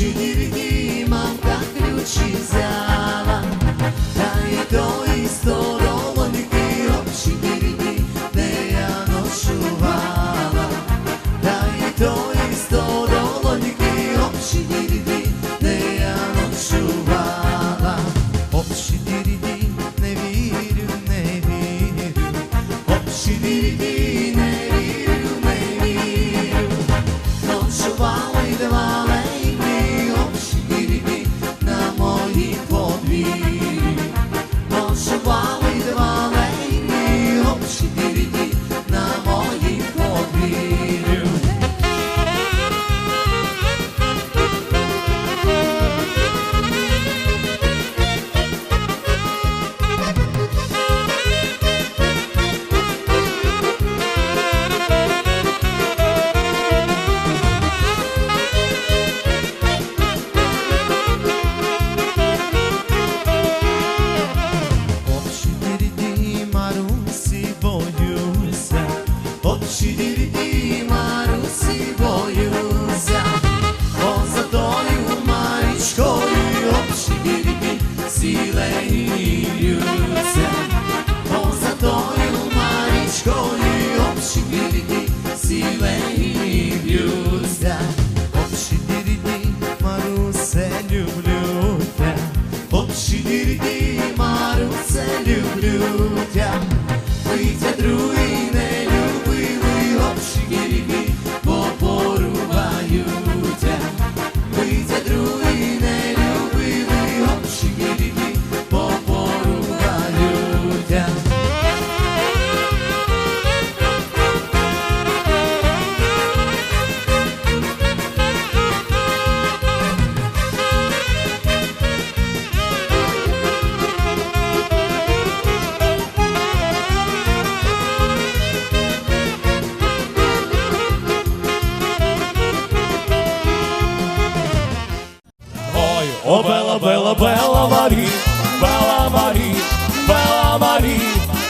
Чи невидима, как ключи взяла? Та й то і здорово ліки Общі дірні, де я ночувала Та й то і здорово ліки Общі дірні, де я ночувала Общі дірні, не вірю, не вірю. Общі дірні, не вірю, не вірю. Ночувала Марічкою очі дірді сілеюся, очі Марі, Бела Марі, Бела Марі,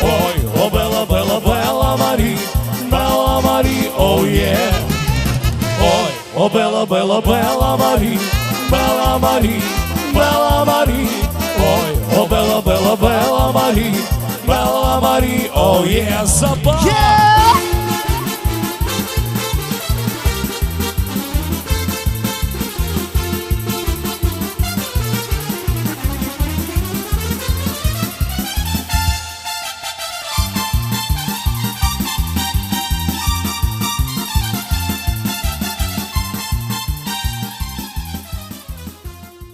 ой, о Бела, Бела, Бела Марі, Бела Марі, о є. Ой, о Бела, Бела, Бела Марі, Бела Марі, Бела Марі, ой, о Бела, Бела, Бела Марі, Бела Марі, о є, запах.